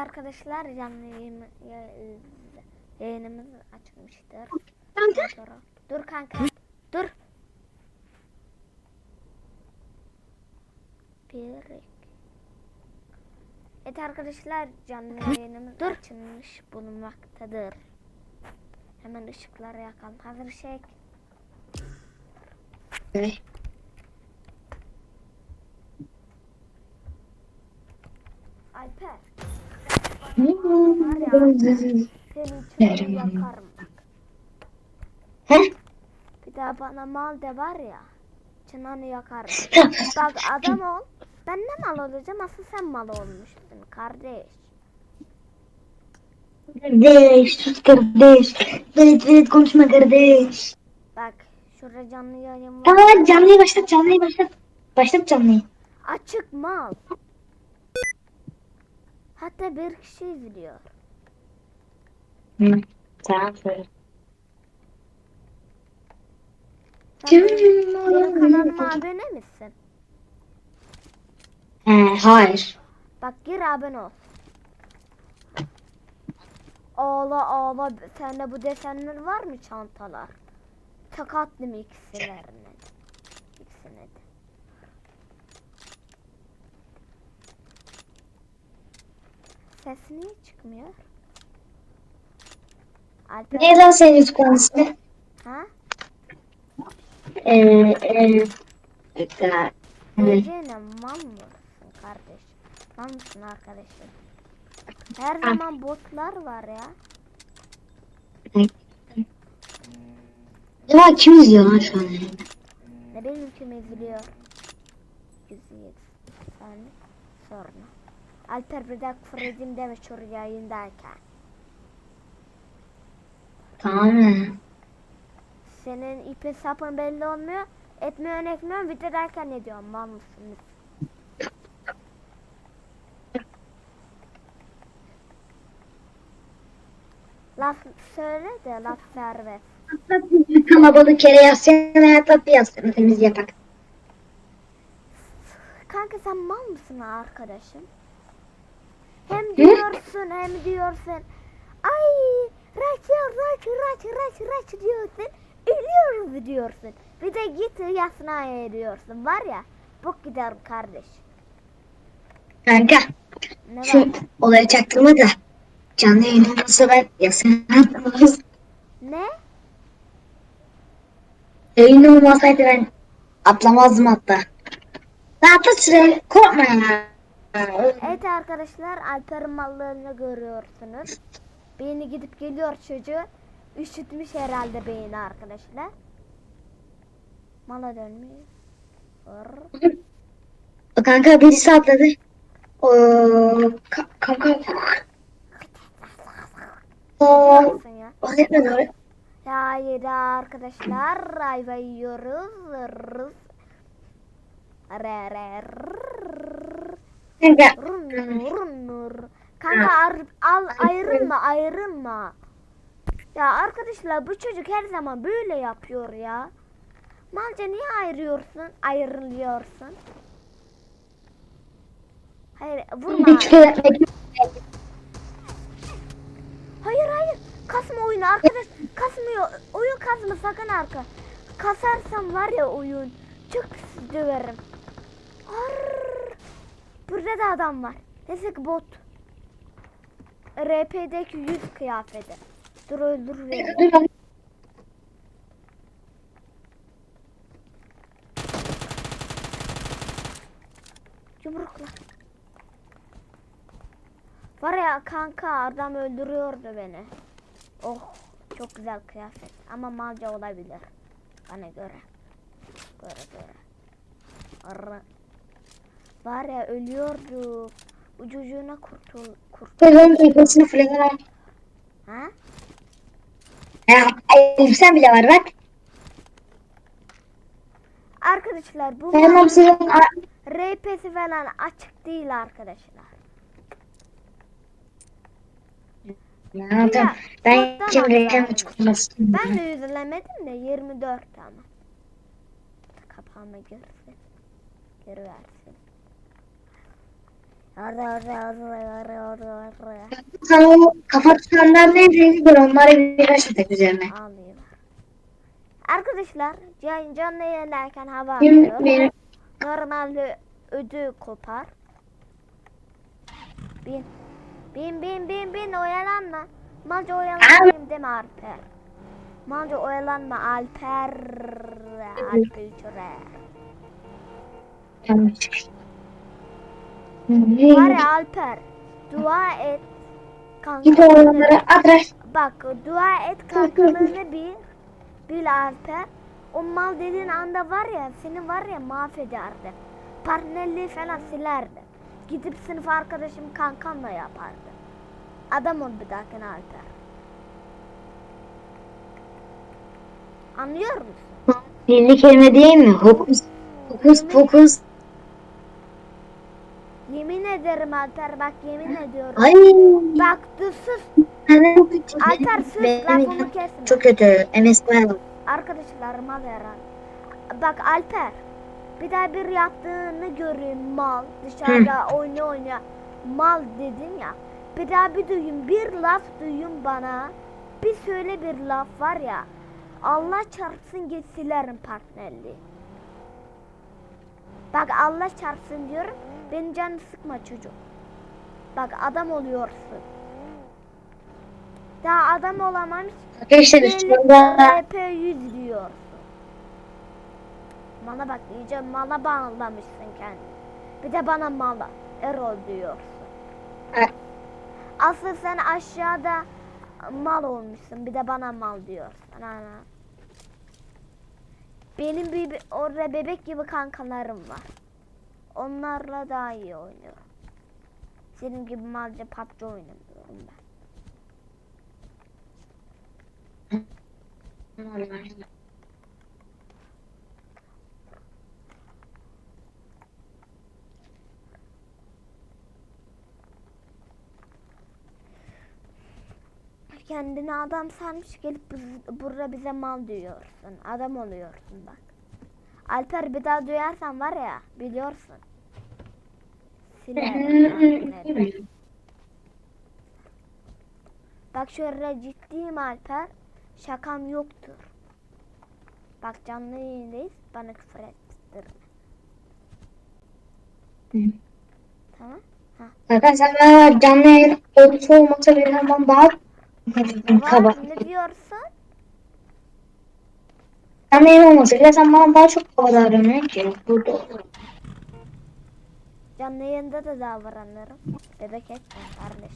arkadaşlar canlı yayın, ya- yayınımız açılmıştır. Kanka. Sonra- Dur kanka. Dur. Bir. Evet arkadaşlar canlı yayınımız açılmış bulunmaktadır. Hemen ışıkları yakalım. Hazır şey. Ne? Alper. He? Senin için yakarım bak. Bir daha bana mal de var ya. Çınanı yakarım. Bak adam ol. Ben ne mal olacağım? Asıl sen mal olmuşsun kardeş. Kardeş, sus kardeş. Velet velet konuşma kardeş. Bak şurada canlı yayın var. Tamam canlıyı başlat, canlıyı başlat. Başlat canlıyı. Açık mal. Hatta bir kişi izliyor. Hı. Tamam söyle. Sen benim, kanalıma abone misin? He, hayır. Bak gir abone ol. Ağla ağla sende bu desenler var mı çantalar? Takattım ikisilerine. İkisine de. Ses niye çıkmıyor? Alper, Ne lan senin YouTube ismi? ha? Ee, e. Hı. Diyeceğine mal mısın kardeş? Mal mısın arkadaşım? Her zaman botlar var ya. Ya kim izliyor lan şu an? Ne benim kim izliyor? 107 saniye sonra. Alper bir dakika küfür edeyim deme şu yayındayken. Tamam mı? Senin ipin sapın belli olmuyor. Etmiyorsun etmiyorsun videodayken ne diyorsun mal mısın? Laf söyle de laf serbest. Kalabalık kere yazsana hayatla bir yazsana temiz yapak. Kanka sen mal mısın arkadaşım? Hem diyorsun hem diyorsun. Ay raç raç raç raç raç diyorsun. Ölüyoruz diyorsun. Bir de git yasnaya diyorsun. Var ya bok gider kardeş. Kanka Ne şu var? çaktırma da canlı yayın olmasa ben yazsana Ne? Yayın olmasaydı ben atlamazdım hatta. Ben atla süre korkma ya. Evet arkadaşlar Alper'in mallarını görüyorsunuz. Beyni gidip geliyor çocuğu. Üşütmüş herhalde beyni arkadaşlar. Mala dönmüyor. Kanka birisi atladı. Oo, ka- kanka. Oo, ne doğru? Hayır arkadaşlar ayva yiyoruz. Re re rrrr. Kanka. Ar- al ayrılma ayrılma. Ya arkadaşlar bu çocuk her zaman böyle yapıyor ya. Malca niye ayırıyorsun? Ayrılıyorsun. Hayır vurma. Hayır hayır. Kasma oyunu arkadaş. Kasmıyor. Oyun kasma sakın arka. Kasarsam var ya oyun. Çok döverim. Burada da adam var. Neyse ki bot. RP'deki yüz kıyafeti. Dur öldür beni. Yumrukla. Var ya kanka adam öldürüyordu beni. Oh çok güzel kıyafet ama malca olabilir. Bana göre. Göre göre. Arra. Var ya ölüyordu. Ucucuna kurtul kurtul. Kızın kafasını fırlatılar. Ha? Ya, elbisen bile var bak. Arkadaşlar bu Benim hepsinin RP'si falan açık değil arkadaşlar. Ya tamam. Ben kim reklam çıkmasın. Ben de yüzlemedim de 24 ama. Kapağıma girsin. Geri versin. Sana o kafa tutanlar neydi? Gör onlara bir taş atak üzerine. Arkadaşlar can, canlı yayınlarken hava benim, Normalde ödü kopar. Bin. Bin bin bin bin oyalanma. Malca oyalanmayayım deme Alper. Malca oyalanma Alper. Alper çöre. yanlış çıkıştı. Var ya Alper. Dua et. Git Kanka. oğlanlara adres. Bak dua et kankalığını bil. Bil Alper. O mal dediğin anda var ya seni var ya mahvederdi. Partnerliği falan silerdi. Gidip sınıf arkadaşım kankamla yapardı. Adam ol bir dahakine Alper. Anlıyor musun? Birli kelime değil mi? Hokus. Hokus pokus. Ederim Alper bak yemin ediyorum. Ay. Bak dur sus. Alper sus lafımı kesme. Çok kötü. MS Koyalım. Arkadaşlar mal yaran. Bak Alper. Bir daha bir yaptığını göreyim mal. Dışarıda oyna oyna. Mal dedin ya. Bir daha bir duyayım. Bir laf duyayım bana. Bir söyle bir laf var ya. Allah çarpsın git silerim partnerliği. Bak Allah çarpsın diyorum. Benim canımı sıkma çocuk. Bak adam oluyorsun. Daha adam olamamış. Arkadaşlar anda RP 100 diyorsun. Mala bak iyice mala bağlamışsın kendini. Bir de bana mala Erol diyorsun. Ha, Asıl sen aşağıda mal olmuşsun. Bir de bana mal diyorsun. Ana. Benim bir bir- orada bebek gibi kankalarım var. Onlarla daha iyi oynuyorum. Senin gibi malca PUBG oynamıyorum ben. Kendini adam sanmış gelip burada bize mal diyorsun. Adam oluyorsun bak. Alper bir daha duyarsan var ya biliyorsun. Silerim. Bak şöyle ciddiyim Alper. Şakam yoktur. Bak canlı yayındayız. Bana küfür ettirme. Tamam. Zaten sen bana canlı yayın olup olmasa benim hemen daha ne diyorsun? Yayın olmasa bile sen bana daha çok kaba davranıyorsun ki. Burada. Canlı yayında da davranırım. Bebek etme kardeş.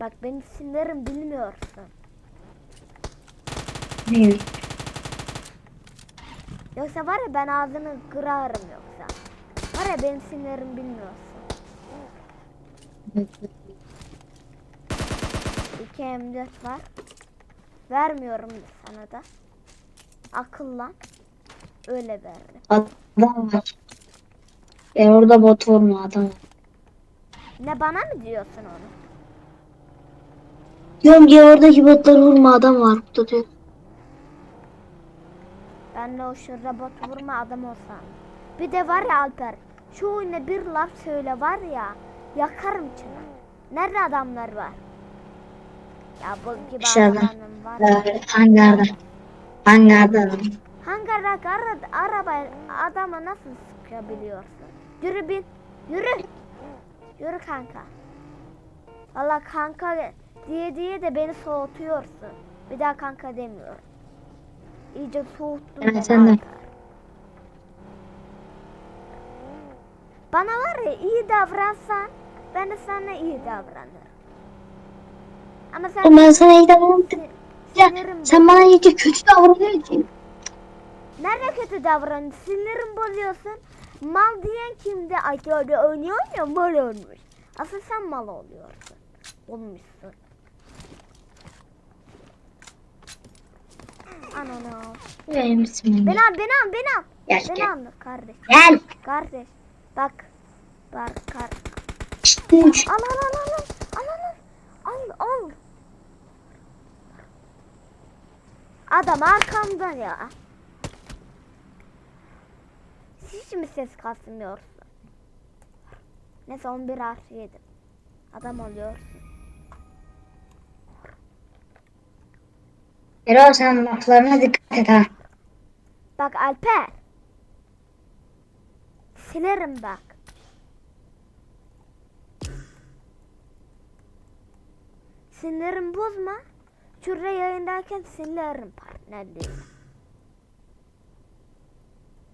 Bak benim sinirlerim bilmiyorsun. Ne? Yoksa var ya ben ağzını kırarım yoksa. Var ya benim sinirlerim bilmiyorsun. 2 M4 var. Vermiyorum sana da. Akıllan. Öyle veririm. Adam var. Ben orada bot vurma adam. Ne bana mı diyorsun onu? Diyorum ki oradaki botları vurma adam var burada diyor. Ben de o şurada bot vurma adam olsam. Bir de var ya Alper. Şu oyuna bir laf söyle var ya. Yakarım çını. Nerede adamlar var? Ya gibi var. ya. Ee, Hangarda. Hangarda adam. Hangarda ara, araba adama nasıl sıkabiliyorsun? Yürü bin. Yürü. Yürü kanka. Valla kanka diye diye de beni soğutuyorsun. Bir daha kanka demiyorum. İyice soğuttun Evet, beni sen de. Bana var ya iyi davransan ben de sana iyi davranırım. Ama sen Oğlum ben sana iyi davrandım. Ya, sen bana iyice kötü davranıyorsun. Nerede kötü davranıyorsun? Sinirim bozuyorsun. Mal diyen kimdi? Ay öyle oynuyor ya mal olmuş. Asıl sen mal oluyorsun. Olmuşsun. Ananı. Benim ismim. Beni al, beni al, beni al. Gel, Beni gel. al kardeş. Gel. Kardeş. Bak. Bak kar. Al al al al al. Al al al. Al al. Adam arkamda ya. hiç mi ses kasmıyorsun? Neyse 11 artı 7. Adam oluyorsun. Erol sen laflarına dikkat et ha. Bak Alper. Silerim bak. Sinirimi bozma. Şurada yayındayken silerim partnerliğimi.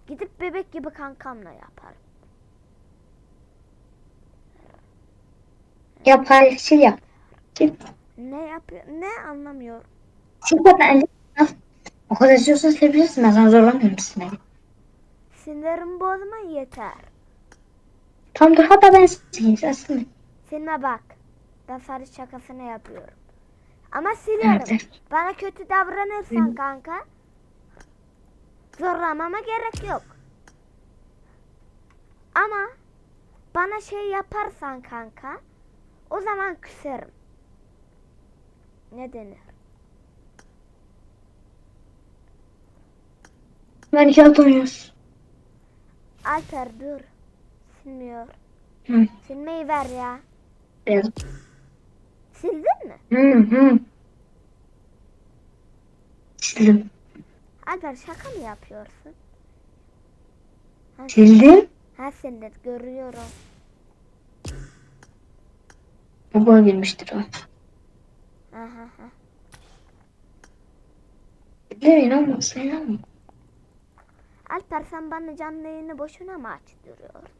Gidip bebek gibi kankamla yaparım. Yap paylaşır yap. Ne yapıyor? Ne anlamıyorum. sil bana O kadar istiyorsan silebilirsin. Ben sana zorlamıyorum seni. Sinirimi bozma yeter. Tamam dur hatta ben silme. Silme bak. Ben sarı şakasını yapıyorum. Ama silerim. Evet. Bana kötü davranırsan kanka zorlamama gerek yok. Ama bana şey yaparsan kanka o zaman küserim. Ne denir? Ben alt oynuyoruz. Alper dur. Silmiyor. Hı. Silmeyi ver ya. Biraz. Sildin mi? Hı hı. Sildim. Alper şaka mı yapıyorsun? Ha, Sildim. ha sildin görüyorum. Baba girmiştir o. Aha, inanma sen inanma. Alper sen bana canlı yayını boşuna mı açtırıyorsun?